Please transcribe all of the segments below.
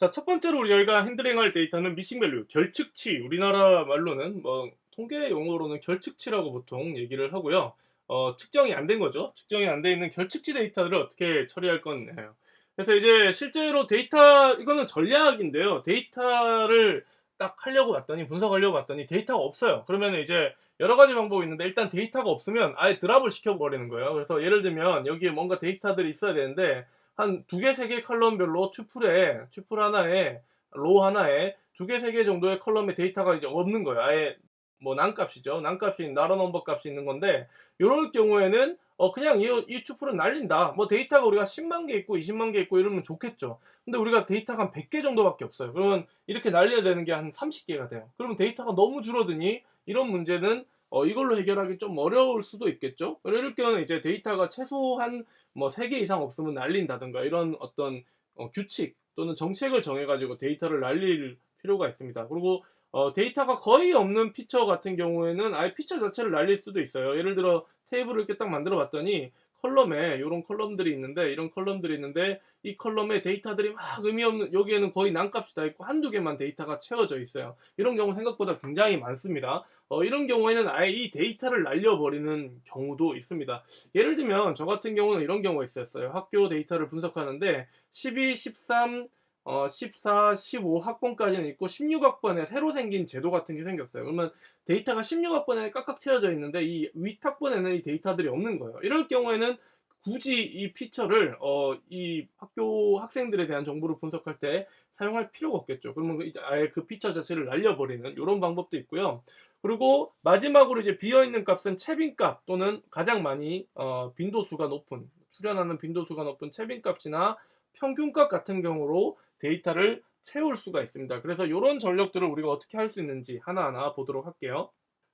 자, 첫 번째로 우리 저희가 핸들링할 데이터는 미싱 밸류, 결측치. 우리나라 말로는 뭐 통계 용어로는 결측치라고 보통 얘기를 하고요. 어, 측정이 안 된 거죠. 측정이 안 돼 있는 결측치 데이터를 어떻게 처리할 건예요. 그래서 이제 실제로 데이터 이거는 전략인데요. 데이터를 딱 하려고 봤더니 분석하려고 봤더니 데이터가 없어요. 그러면 이제 여러 가지 방법이 있는데 일단 데이터가 없으면 아예 드랍을 시켜버리는 거예요. 그래서 예를 들면 여기에 뭔가 데이터들이 있어야 되는데 한 두 개, 세 개 컬럼별로 튜플에 튜플 하나에 로 하나에 두 개, 세 개 정도의 컬럼에 데이터가 이제 없는 거예요. 아예 뭐 난값이죠. 난값이 나로 넘버 값이 있는 건데 이럴 경우에는 어 그냥 이, 이 튜플은 날린다. 뭐 데이터가 우리가 10만 개 있고 20만 개 있고 이러면 좋겠죠. 근데 우리가 데이터가 한 100개 정도밖에 없어요. 그러면 이렇게 날려야 되는 게 한 30개가 돼요. 그러면 데이터가 너무 줄어드니 이런 문제는 어 이걸로 해결하기 좀 어려울 수도 있겠죠. 이럴 경우는 이제 데이터가 최소한 뭐 3개 이상 없으면 날린다든가 이런 어떤 어 규칙 또는 정책을 정해가지고 데이터를 날릴 필요가 있습니다. 그리고 어, 데이터가 거의 없는 피처 같은 경우에는 아예 피처 자체를 날릴 수도 있어요. 예를 들어 테이블을 이렇게 딱 만들어 봤더니 컬럼에 이런 컬럼들이 있는데 이런 컬럼들이 있는데 이 컬럼에 데이터들이 막 의미 없는 여기에는 거의 난값이 다 있고 한두 개만 데이터가 채워져 있어요. 이런 경우 생각보다 굉장히 많습니다. 어, 이런 경우에는 아예 이 데이터를 날려버리는 경우도 있습니다. 예를 들면 저 같은 경우는 이런 경우가 있었어요. 학교 데이터를 분석하는데 12, 13, 어, 14, 15 학번까지는 있고 16학번에 새로 생긴 제도 같은 게 생겼어요. 그러면 데이터가 16학번에 깍깍 채워져 있는데 이 윗학번에는 이 데이터들이 없는 거예요. 이럴 경우에는 굳이 이 피처를 어, 이 학교 학생들에 대한 정보를 분석할 때 사용할 필요가 없겠죠. 그러면 이제 아예 그 피처 자체를 날려버리는 이런 방법도 있고요. 그리고 마지막으로 이제 비어있는 값은 채빈값 또는 가장 많이 어, 빈도수가 높은 출현하는 빈도수가 높은 채빈값이나 평균값 같은 경우로 데이터를 채울 수가 있습니다. 그래서 이런 전력들을 우리가 어떻게 할 수 있는지 하나하나 보도록 할게요.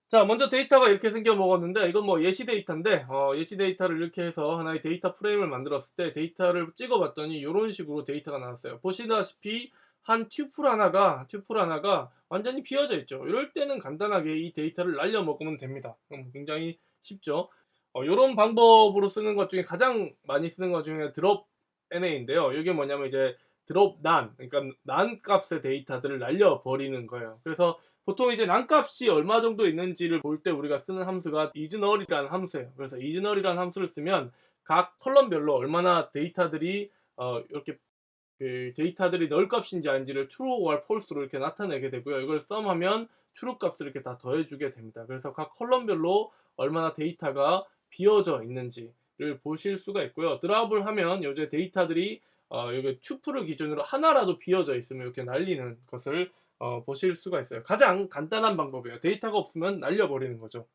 자, 먼저 데이터가 이렇게 생겨 먹었는데, 이건 뭐 예시 데이터인데, 어, 예시 데이터를 이렇게 해서 하나의 데이터 프레임을 만들었을 때 데이터를 찍어봤더니 이런 식으로 데이터가 나왔어요. 보시다시피 한 튜플 하나가, 튜플 하나가 완전히 비어져 있죠. 이럴 때는 간단하게 이 데이터를 날려 먹으면 됩니다. 굉장히 쉽죠. 어, 이런 방법으로 쓰는 것 중에 가장 많이 쓰는 것 중에 드롭 NA인데요. 이게 뭐냐면 이제 드롭 난, 그러니까 난 값의 데이터들을 날려 버리는 거예요. 그래서 보통 이제 난 값이 얼마 정도 있는지를 볼 때 우리가 쓰는 함수가 이즈널이라는 함수예요. 그래서 이즈널이라는 함수를 쓰면 각 컬럼별로 얼마나 데이터들이 어, 이렇게 그 데이터들이 널 값인지 아닌지를 true or false로 이렇게 나타내게 되고요. 이걸 썸하면 true 값을 이렇게 다 더해주게 됩니다. 그래서 각 컬럼별로 얼마나 데이터가 비어져 있는지를 보실 수가 있고요. 드랍을 하면 요새 데이터들이 어, 여기 튜플을 기준으로 하나라도 비어져 있으면 이렇게 날리는 것을 어, 보실 수가 있어요. 가장 간단한 방법이에요. 데이터가 없으면 날려버리는 거죠.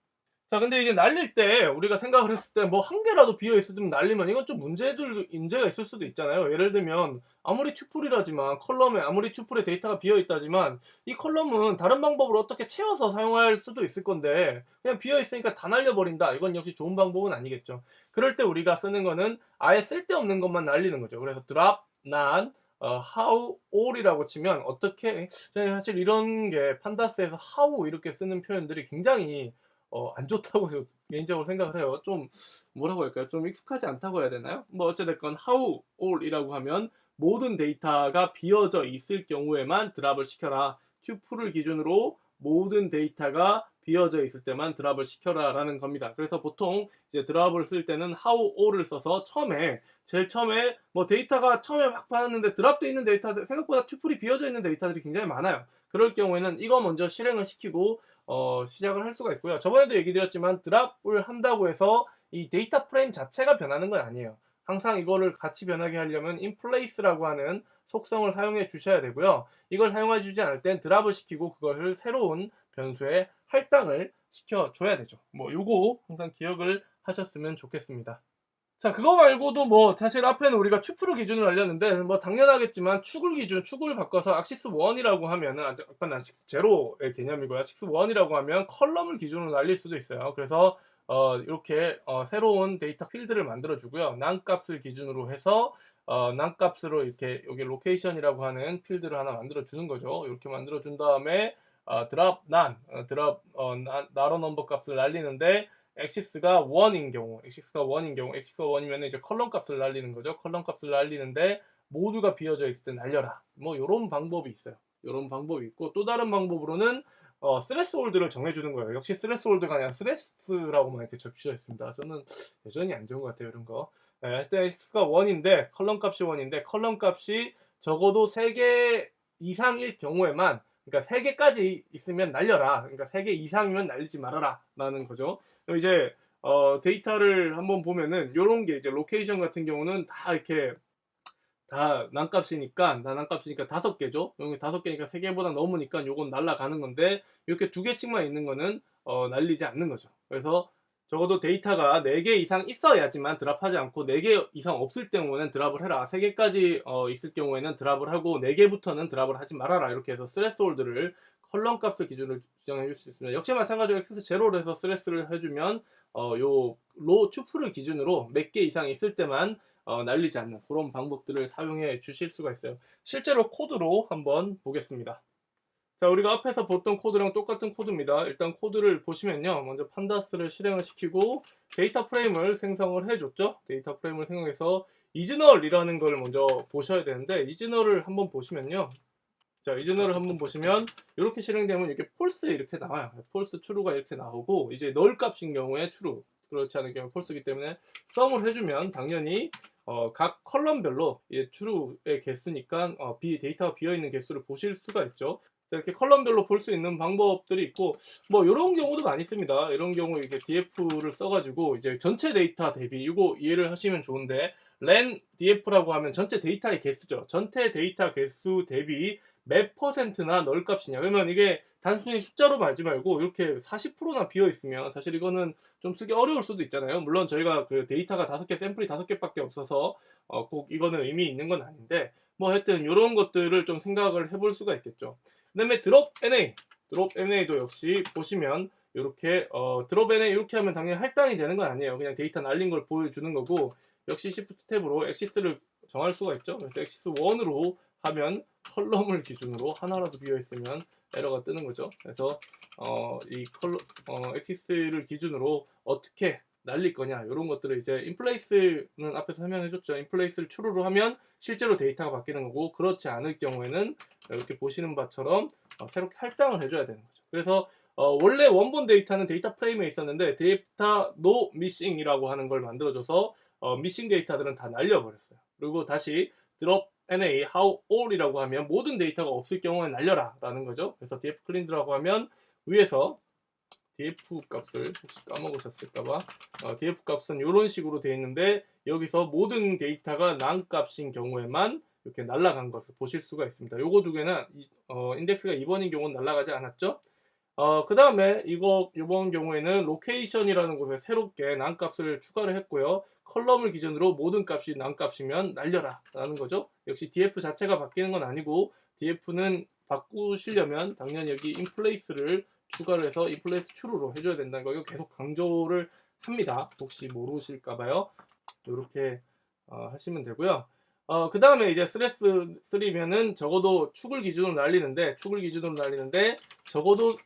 자, 근데 이게 날릴 때 우리가 생각을 했을 때 뭐 한 개라도 비어 있으면 날리면 이건 좀 문제들 문제가 있을 수도 있잖아요. 예를 들면 아무리 튜플이라지만 컬럼에 아무리 튜플에 데이터가 비어 있다지만 이 컬럼은 다른 방법으로 어떻게 채워서 사용할 수도 있을 건데 그냥 비어 있으니까 다 날려버린다. 이건 역시 좋은 방법은 아니겠죠. 그럴 때 우리가 쓰는 거는 아예 쓸데없는 것만 날리는 거죠. 그래서 drop, none, 어, how, all이라고 치면 어떻게 사실 이런 게 판다스에서 how 이렇게 쓰는 표현들이 굉장히 어, 안 좋다고 개인적으로 생각을 해요. 좀 뭐라고 할까요? 좀 익숙하지 않다고 해야 되나요? 뭐 어찌됐건 how all이라고 하면 모든 데이터가 비어져 있을 경우에만 드랍을 시켜라. 튜플을 기준으로 모든 데이터가 비어져 있을 때만 드랍을 시켜라 라는 겁니다. 그래서 보통 이제 드랍을 쓸 때는 how all을 써서 처음에 제일 처음에 뭐 데이터가 처음에 막 받았는데 드랍돼 있는 데이터 생각보다 튜플이 비어져 있는 데이터들이 굉장히 많아요. 그럴 경우에는 이거 먼저 실행을 시키고 어, 시작을 할 수가 있고요. 저번에도 얘기 드렸지만 드랍을 한다고 해서 이 데이터 프레임 자체가 변하는 건 아니에요. 항상 이거를 같이 변하게 하려면 inplace라고 하는 속성을 사용해 주셔야 되고요. 이걸 사용해 주지 않을 땐 드랍을 시키고 그것을 새로운 변수에 할당을 시켜줘야 되죠. 뭐 요거 항상 기억을 하셨으면 좋겠습니다. 자, 그거 말고도 뭐, 사실 앞에는 우리가 튜프를 기준으로 알렸는데, 뭐, 당연하겠지만, 축을 기준, 축을 바꿔서 악시스 1이라고 하면은, 약간 악시스 제로의 개념이고요. 악시스 1이라고 하면 컬럼을 기준으로 날릴 수도 있어요. 그래서, 어, 이렇게, 어, 새로운 데이터 필드를 만들어 주고요. 난 값을 기준으로 해서, 어, 난 값으로 이렇게, 여기 로케이션이라고 하는 필드를 하나 만들어 주는 거죠. 이렇게 만들어 준 다음에, 어, 드랍 난, 어, 드랍, 어, 나로 넘버 값을 날리는데, 엑시스가 1인 경우, 엑시스가 1인 경우, 엑시스가 1이면 이제 컬럼 값을 날리는 거죠. 컬럼 값을 날리는데 모두가 비어져 있을 때 날려라. 뭐 이런 방법이 있어요. 이런 방법이 있고 또 다른 방법으로는 어, 스레스홀드를 정해주는 거예요. 역시 스레스홀드가 아니라 스레스라고만 이렇게 적혀져 있습니다. 저는 여전히 안 좋은 것 같아요. 이런 거. 네, x가 1인데 컬럼 값이 1인데 컬럼 값이 적어도 3개 이상일 경우에만 그러니까 3개까지 있으면 날려라. 그러니까 3개 이상이면 날리지 말아라. 라는 거죠. 이제 어, 데이터를 한번 보면은 요런 게 이제 로케이션 같은 경우는 다 이렇게 다 난값이니까 난값이니까 다섯 개죠. 여기 다섯 개니까 세 개보다 넘으니까 요건 날라가는 건데 이렇게 두 개씩만 있는 거는 어, 날리지 않는 거죠. 그래서 적어도 데이터가 4개 이상 있어야지만 드랍하지 않고 4개 이상 없을 경우에는 드랍을 해라. 3개까지 어, 있을 경우에는 드랍을 하고 4개부터는 드랍을 하지 말아라. 이렇게 해서 스레스홀드를 컬럼 값을 기준으로 지정해 줄 수 있습니다. 역시 마찬가지로 x 제로로 해서 스레스를 해주면 어, 요로 튜플을 기준으로 몇 개 이상 있을 때만 어, 날리지 않는 그런 방법들을 사용해 주실 수가 있어요. 실제로 코드로 한번 보겠습니다. 자, 우리가 앞에서 봤던 코드랑 똑같은 코드입니다. 일단 코드를 보시면요. 먼저 판다스를 실행을 시키고 데이터 프레임을 생성을 해줬죠. 데이터 프레임을 생성해서 이즈널이라는 걸 먼저 보셔야 되는데 이즈널을 한번 보시면요. 자, 이즈널을 한번 보시면 이렇게 실행되면 이렇게 폴스 이렇게 나와요. 폴스 true가 이렇게 나오고 이제 널 값인 경우에 true 그렇지 않은 경우 폴스이기 때문에 썸을 해주면 당연히 어, 각 컬럼별로 예, true의 개수니까 어, 비, 데이터가 비어있는 개수를 보실 수가 있죠. 자, 이렇게 컬럼별로 볼 수 있는 방법들이 있고 뭐 이런 경우도 많이 있습니다. 이런 경우 이렇게 df를 써가지고 이제 전체 데이터 대비 이거 이해를 하시면 좋은데 len df라고 하면 전체 데이터의 개수죠. 전체 데이터 개수 대비 몇 퍼센트나 널 값이냐. 그러면 이게 단순히 숫자로 말지 말고 이렇게 40%나 비어 있으면 사실 이거는 좀 쓰기 어려울 수도 있잖아요. 물론 저희가 그 데이터가 다섯 개 샘플이 다섯 개밖에 없어서 어, 꼭 이거는 의미 있는 건 아닌데 뭐 하여튼 이런 것들을 좀 생각을 해볼 수가 있겠죠. 그 다음에 드롭 NA, 드롭 NA도 역시 보시면 이렇게 어, 드롭 NA 이렇게 하면 당연히 할당이 되는 건 아니에요. 그냥 데이터 날린 걸 보여주는 거고 역시 Shift 탭으로 엑시스를 정할 수가 있죠. 그래서 엑시스 1으로 하면 컬럼을 기준으로 하나라도 비어 있으면 에러가 뜨는 거죠. 그래서 어, 이 컬러 어, 엑시스를 기준으로 어떻게 날릴 거냐 이런 것들을 이제 인플레이스는 앞에서 설명해줬죠. 인플레이스를 추루로 하면 실제로 데이터가 바뀌는 거고 그렇지 않을 경우에는 이렇게 보시는 바처럼 어, 새롭게 할당을 해줘야 되는 거죠. 그래서 어, 원래 원본 데이터는 데이터 프레임에 있었는데 데이터 노 미싱이라고 하는 걸 만들어줘서 어, 미싱 데이터들은 다 날려버렸어요. 그리고 다시 드롭 NA how all이라고 하면 모든 데이터가 없을 경우에 날려라 라는 거죠. 그래서 df cleaned라고 하면 위에서 df 값을 혹시 까먹으셨을까봐 어, df 값은 이런 식으로 되어 있는데 여기서 모든 데이터가 난 값인 경우에만 이렇게 날라간 것을 보실 수가 있습니다. 요거 두 개는 어, 인덱스가 2번인 경우는 날라가지 않았죠. 어, 그 다음에 이거 이번 경우에는 로케이션이라는 곳에 새롭게 난 값을 추가를 했고요. 컬럼을 기준으로 모든 값이 난 값이면 날려라 라는 거죠. 역시 df 자체가 바뀌는 건 아니고 df는 바꾸시려면 당연히 여기 인플레이스를 추가를 해서 인플레이스 true로 해줘야 된다는 거 이거 계속 강조를 합니다. 혹시 모르실까봐요. 이렇게 어, 하시면 되고요. 어, 그 다음에 이제 스레스 3면은 적어도 축을 기준으로 날리는데 축을 기준으로 날리는데 적어도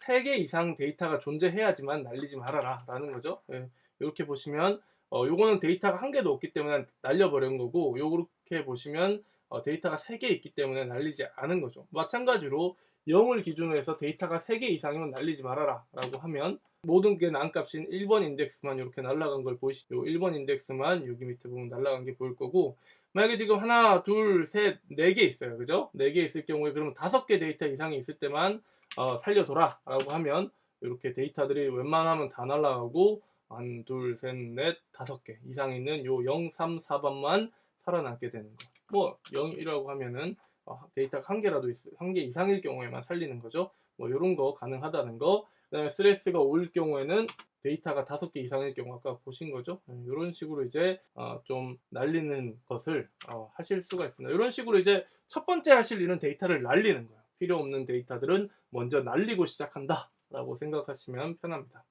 3개 이상 데이터가 존재해야지만 날리지 말아라 라는 거죠. 예, 이렇게 보시면 어, 요거는 데이터가 한 개도 없기 때문에 날려버린 거고 요렇게 보시면 어, 데이터가 3개 있기 때문에 날리지 않은 거죠. 마찬가지로 0을 기준으로 해서 데이터가 3개 이상이면 날리지 말아라 라고 하면 모든 게 난값인 1번 인덱스만 이렇게 날라간 걸 보이시죠? 1번 인덱스만 여기 밑에 보면 날라간 게 보일 거고 만약에 지금 하나 둘 셋 네 개 있어요. 그죠? 네 개 있을 경우에 그러면 다섯 개 데이터 이상이 있을 때만 어, 살려둬라 라고 하면 이렇게 데이터들이 웬만하면 다 날라가고 한, 둘, 셋, 넷, 다섯 개 이상 있는 요 0, 3, 4번만 살아남게 되는 거. 뭐 0이라고 하면은 어, 데이터가 한 개라도 있, 한개 이상일 경우에만 살리는 거죠. 뭐 이런 거 가능하다는 거. 그다음에 스트레스가 올 경우에는 데이터가 다섯 개 이상일 경우 아까 보신 거죠. 이런 식으로 이제 어, 좀 날리는 것을 어, 하실 수가 있습니다. 이런 식으로 이제 첫 번째 하실 일은 데이터를 날리는 거예요. 필요 없는 데이터들은 먼저 날리고 시작한다라고 생각하시면 편합니다.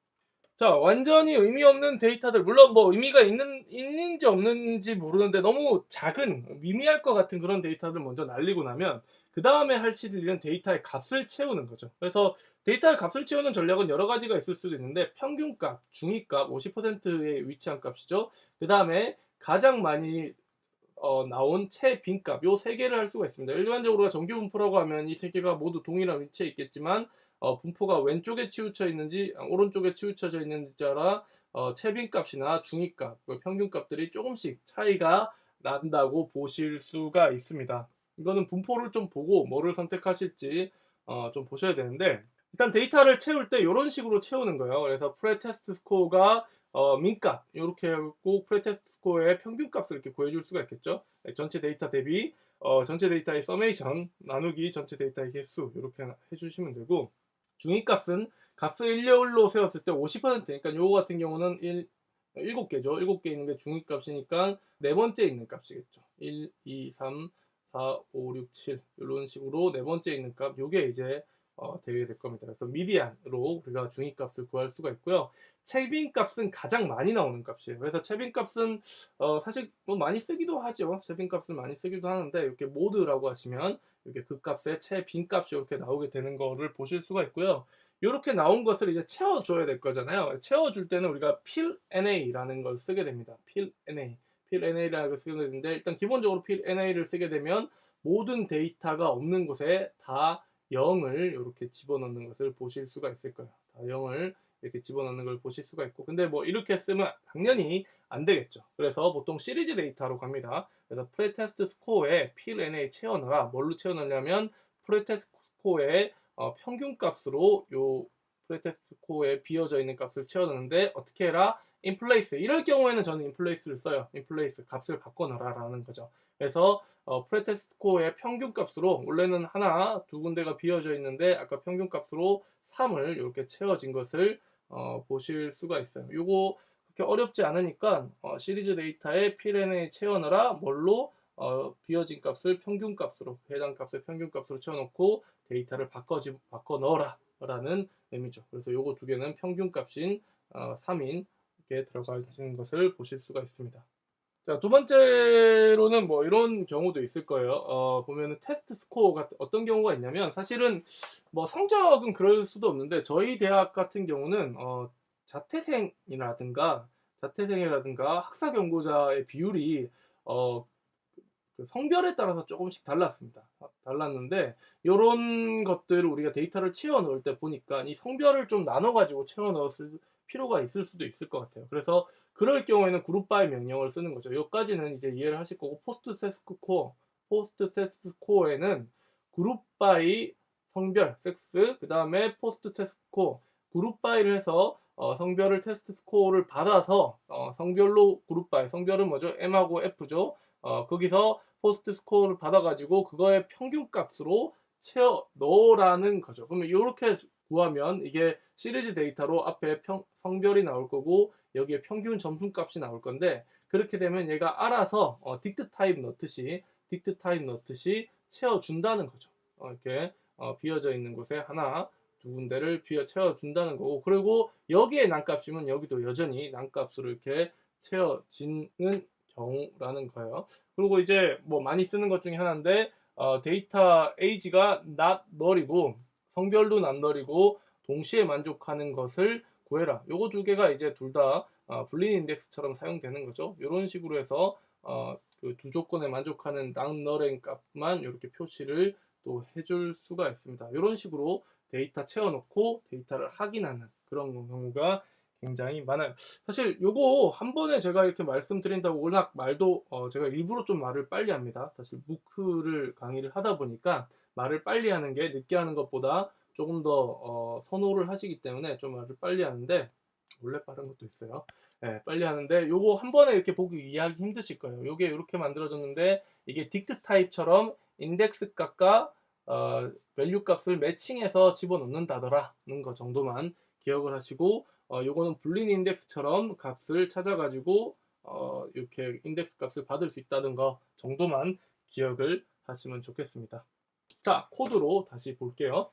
자, 완전히 의미 없는 데이터들, 물론 뭐 의미가 있는, 있는지 없는지 모르는데 너무 작은, 미미할 것 같은 그런 데이터들 먼저 날리고 나면, 그 다음에 하실 일은 데이터의 값을 채우는 거죠. 그래서 데이터의 값을 채우는 전략은 여러 가지가 있을 수도 있는데, 평균값, 중위값, 50%에 위치한 값이죠. 그 다음에 가장 많이 어, 나온 최빈값 요 세 개를 할 수가 있습니다. 일반적으로 정규 분포라고 하면 이 세 개가 모두 동일한 위치에 있겠지만 어, 분포가 왼쪽에 치우쳐 있는지 아, 오른쪽에 치우쳐져 있는지 따라 어, 최빈값이나 중위값, 그 평균값들이 조금씩 차이가 난다고 보실 수가 있습니다. 이거는 분포를 좀 보고 뭐를 선택하실지 어, 좀 보셔야 되는데 일단 데이터를 채울 때 이런 식으로 채우는 거예요. 그래서 프레테스트 스코어가 어, 민값 이렇게 하고 프레테스트 스코어의 평균값을 이렇게 구해줄 수가 있겠죠. 네, 전체 데이터 대비 어, 전체 데이터의 서메이션 나누기 전체 데이터의 개수 이렇게 해주시면 되고 중위값은 값을 일렬로 세웠을 때 50% 그러니까 요거 같은 경우는 1, 7개죠. 7개 있는 게 중위값이니까 네 번째 있는 값이겠죠. 1, 2, 3, 4, 5, 6, 7 이런 식으로 네 번째 있는 값 요게 이제 어, 되게 될 겁니다. 그래서 미디안으로 우리가 중위값을 구할 수가 있고요. 채빈 값은 가장 많이 나오는 값이에요. 그래서 채빈 값은 어, 사실 뭐 많이 쓰기도 하죠. 채빈 값을 많이 쓰기도 하는데 이렇게 모드라고 하시면 이렇게 그 값에 채빈 값이 이렇게 나오게 되는 거를 보실 수가 있고요. 이렇게 나온 것을 이제 채워줘야 될 거잖아요. 채워줄 때는 우리가 필 NA라는 걸 쓰게 됩니다. 필 NA, 필 NA라고 쓰게 되는데 일단 기본적으로 필 NA를 쓰게 되면 모든 데이터가 없는 곳에 다 0을 이렇게 집어넣는 것을 보실 수가 있을 거예요. 다 0을 이렇게 집어넣는 걸 보실 수가 있고 근데 뭐 이렇게 쓰면 당연히 안 되겠죠. 그래서 보통 시리즈 데이터로 갑니다. 그래서 프레테스트 스코어에 필 NA 채워넣어라. 뭘로 채워넣냐면 프레테스트 스코어의 어, 평균값으로 요 프레테스트 스코어에 비어져 있는 값을 채워넣는데 어떻게 해라? 인플레이스 이럴 경우에는 저는 인플레이스를 써요. 인플레이스 값을 바꿔넣어라라는 거죠. 그래서 어, 프레테스트 스코어의 평균값으로 원래는 하나 두 군데가 비어져 있는데 아까 평균값으로 3을 이렇게 채워진 것을 어, 보실 수가 있어요. 요거 그렇게 어렵지 않으니까 어, 시리즈 데이터에 필NA 채워넣어라 뭘로 어, 비어진 값을 평균값으로 해당 값을 평균값으로 채워놓고 데이터를 바꿔지, 바꿔 넣어라 라는 의미죠. 그래서 요거 두 개는 평균값인 어, 3인 이렇게 들어가는 것을 보실 수가 있습니다. 자, 두 번째로는 뭐 이런 경우도 있을 거예요. 어, 보면은 테스트 스코어 같은 어떤 경우가 있냐면 사실은 뭐 성적은 그럴 수도 없는데 저희 대학 같은 경우는 어, 자퇴생이라든가 자퇴생이라든가 학사 경고자의 비율이 어, 그 성별에 따라서 조금씩 달랐습니다. 달랐는데 이런 것들을 우리가 데이터를 채워 넣을 때 보니까 이 성별을 좀 나눠 가지고 채워 넣었을 필요가 있을 수도 있을 것 같아요. 그래서 그럴 경우에는 그룹 바이 명령을 쓰는 거죠. 여기까지는 이제 이해를 하실 거고 포스트 테스트 코어, 포스트 테스트 코어에는 그룹 바이 성별, 섹스, 그 다음에 포스트 테스트 코어, 그룹 바이를 해서 어, 성별을 테스트 스코어를 받아서 어, 성별로 그룹 바이, 성별은 뭐죠? M하고 F죠. 어, 거기서 포스트 스코어를 받아가지고 그거의 평균값으로 채워 넣으라는 거죠. 그러면 이렇게 구하면 이게 시리즈 데이터로 앞에 평, 성별이 나올 거고 여기에 평균 점수값이 나올 건데 그렇게 되면 얘가 알아서 어, 딕트 타입 넣듯이 딕트 타입 넣듯이 채워준다는 거죠. 어, 이렇게 어, 비어져 있는 곳에 하나 두 군데를 비어 채워준다는 거고 그리고 여기에 난값이면 여기도 여전히 난값으로 이렇게 채워지는 경우라는 거예요. 그리고 이제 뭐 많이 쓰는 것 중에 하나인데 어, 데이터 age가 not null이고 성별도 not null이고 동시에 만족하는 것을 구해라. 요거 두 개가 이제 둘다 어, 불린 인덱스처럼 사용되는 거죠. 이런 식으로 해서 어, 그 두 조건에 만족하는 null의 값만 이렇게 표시를 또 해줄 수가 있습니다. 이런 식으로 데이터 채워놓고 데이터를 확인하는 그런 경우가 굉장히 많아요. 사실 요거 한 번에 제가 이렇게 말씀드린다고 워낙 말도 어 제가 일부러 좀 말을 빨리 합니다. 사실 무크를 강의를 하다 보니까 말을 빨리 하는 게 늦게 하는 것보다 조금 더 어 선호를 하시기 때문에 좀 말을 빨리 하는데 원래 빠른 것도 있어요. 네, 빨리 하는데 요거 한 번에 이렇게 보기 이해하기 힘드실 거예요. 요게 이렇게 만들어졌는데 이게 딕트 타입처럼 인덱스 값과 어, 밸류 값을 매칭해서 집어넣는다더라는 거 정도만 기억을 하시고 어, 요거는 불린 인덱스처럼 값을 찾아가지고 어, 이렇게 인덱스 값을 받을 수 있다는 거 정도만 기억을 하시면 좋겠습니다. 자, 코드로 다시 볼게요.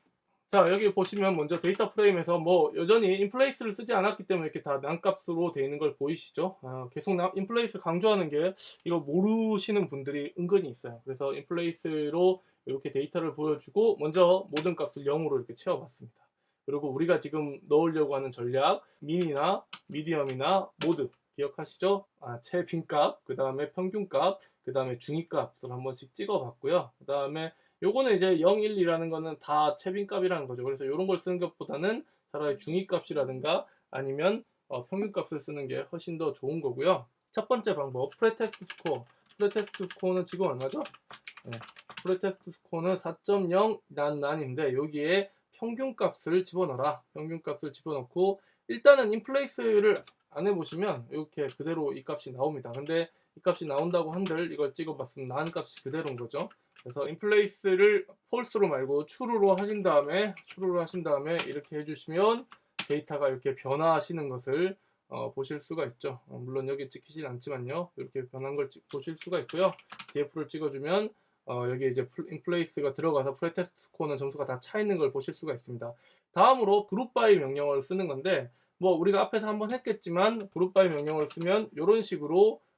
자, 여기 보시면 먼저 데이터 프레임에서 뭐 여전히 인플레이스를 쓰지 않았기 때문에 이렇게 다 난값으로 되어 있는 걸 보이시죠? 아, 계속 인플레이스 강조하는 게 이거 모르시는 분들이 은근히 있어요. 그래서 인플레이스로 이렇게 데이터를 보여주고 먼저 모든 값을 0으로 이렇게 채워봤습니다. 그리고 우리가 지금 넣으려고 하는 전략 미니나 미디엄이나 모드 기억하시죠? 아, 최빈값, 그 다음에 평균값 그 다음에 중위값을 한 번씩 찍어봤고요. 그 다음에 요거는 이제 0, 1, 2라는 거는 다 채빈값이라는 거죠. 그래서 이런 걸 쓰는 것보다는 차라리 중위값이라든가 아니면 어, 평균값을 쓰는 게 훨씬 더 좋은 거고요. 첫 번째 방법, 프레테스트 스코어. 프레테스트 스코어는 지금 얼마죠? 네. 프레테스트 스코어는 4.0 난 난인데 여기에 평균값을 집어넣어라. 평균값을 집어넣고 일단은 인플레이스를 안 해보시면 이렇게 그대로 이 값이 나옵니다. 근데 이 값이 나온다고 한들 이걸 찍어봤으면 난 값이 그대로인 거죠. 그래서 인플레이스를 폴스로 말고 true로 하신 다음에 true로 하신 다음에 이렇게 해주시면 데이터가 이렇게 변화하시는 것을 어, 보실 수가 있죠. 어, 물론 여기 찍히진 않지만요. 이렇게 변한 걸 찍- 보실 수가 있고요. DF를 찍어주면 어, 여기 이제 인플레이스가 들어가서 프레테스트 스코어는 점수가 다 차 있는 걸 보실 수가 있습니다. 다음으로 그룹 바이 명령어를 쓰는 건데 뭐 우리가 앞에서 한번 했겠지만 그룹 바이 명령어를 쓰면 이런 식으로 각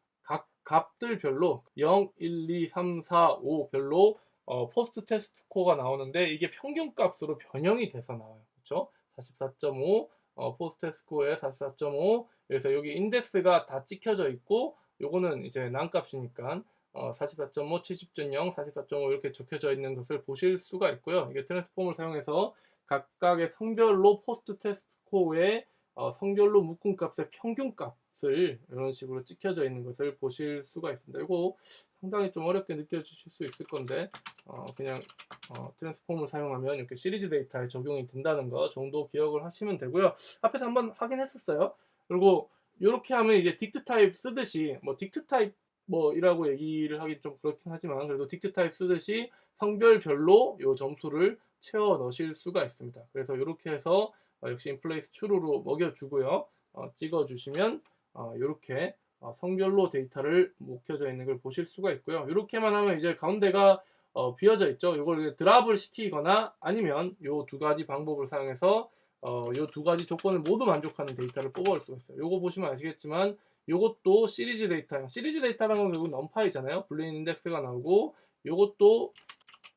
값들별로 0, 1, 2, 3, 4, 5 별로 어, 포스트 테스트 스코어가 나오는데 이게 평균 값으로 변형이 돼서 나와요. 그렇죠? 44.5 어, 포스트 테스트 스코어에 44.5 그래서 여기 인덱스가 다 찍혀져 있고 요거는 이제 난 값이니까 어, 44.5, 70.0, 44.5 이렇게 적혀져 있는 것을 보실 수가 있고요. 이게 트랜스폼을 사용해서 각각의 성별로 포스트 테스트 스코어에 어, 성별로 묶은 값의 평균 값 을 이런 식으로 찍혀져 있는 것을 보실 수가 있습니다. 이거 상당히 좀 어렵게 느껴지실 수 있을 건데 어, 그냥 어, 트랜스폼을 사용하면 이렇게 시리즈 데이터에 적용이 된다는 거 정도 기억을 하시면 되고요. 앞에서 한번 확인했었어요. 그리고 이렇게 하면 이제 딕트 타입 쓰듯이 뭐 딕트 타입 뭐이라고 얘기를 하기 좀 그렇긴 하지만 그래도 딕트 타입 쓰듯이 성별별로 요 점수를 채워 넣으실 수가 있습니다. 그래서 이렇게 해서 어, 역시 인플레이스 추루로 먹여주고요. 어, 찍어주시면 어, 이렇게 어, 성별로 데이터를 묵혀져 있는 걸 보실 수가 있고요. 이렇게만 하면 이제 가운데가 어, 비어져 있죠. 이걸 드랍을 시키거나 아니면 이 두 가지 방법을 사용해서 어, 이두 가지 조건을 모두 만족하는 데이터를 뽑아올 수가 있어요. 요거 보시면 아시겠지만 요것도 시리즈 데이터, 시리즈 데이터라는 건 결국 넘파이잖아요. 불린 인덱스가 나오고 요것도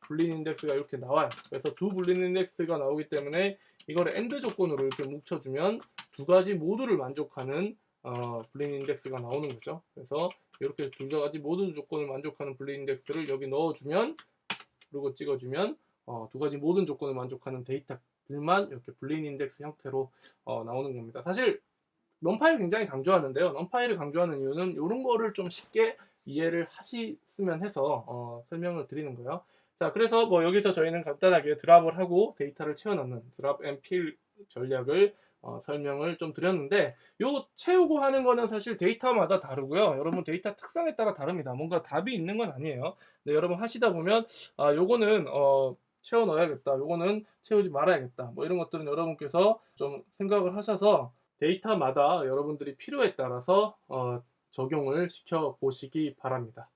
불린 인덱스가 이렇게 나와요. 그래서 두 불린 인덱스가 나오기 때문에 이거를 엔드 조건으로 이렇게 뭉쳐주면 두 가지 모두를 만족하는 어, 불린 인덱스가 나오는 거죠. 그래서 이렇게 두 가지 모든 조건을 만족하는 불린 인덱스를 여기 넣어주면 그리고 찍어주면 어, 두 가지 모든 조건을 만족하는 데이터들만 이렇게 불린 인덱스 형태로 어, 나오는 겁니다. 사실 넘파이를 굉장히 강조하는데요. 넘파이를 강조하는 이유는 이런 거를 좀 쉽게 이해를 하시면 해서 어, 설명을 드리는 거예요. 자, 그래서 뭐 여기서 저희는 간단하게 드랍을 하고 데이터를 채워넣는 드랍 앤필 전략을 어, 설명을 좀 드렸는데 요 채우고 하는 거는 사실 데이터마다 다르고요. 여러분 데이터 특성에 따라 다릅니다. 뭔가 답이 있는 건 아니에요. 네, 여러분 하시다 보면 아, 요거는 어, 채워 넣어야겠다. 요거는 채우지 말아야겠다. 뭐 이런 것들은 여러분께서 좀 생각을 하셔서 데이터마다 여러분들이 필요에 따라서 어, 적용을 시켜 보시기 바랍니다.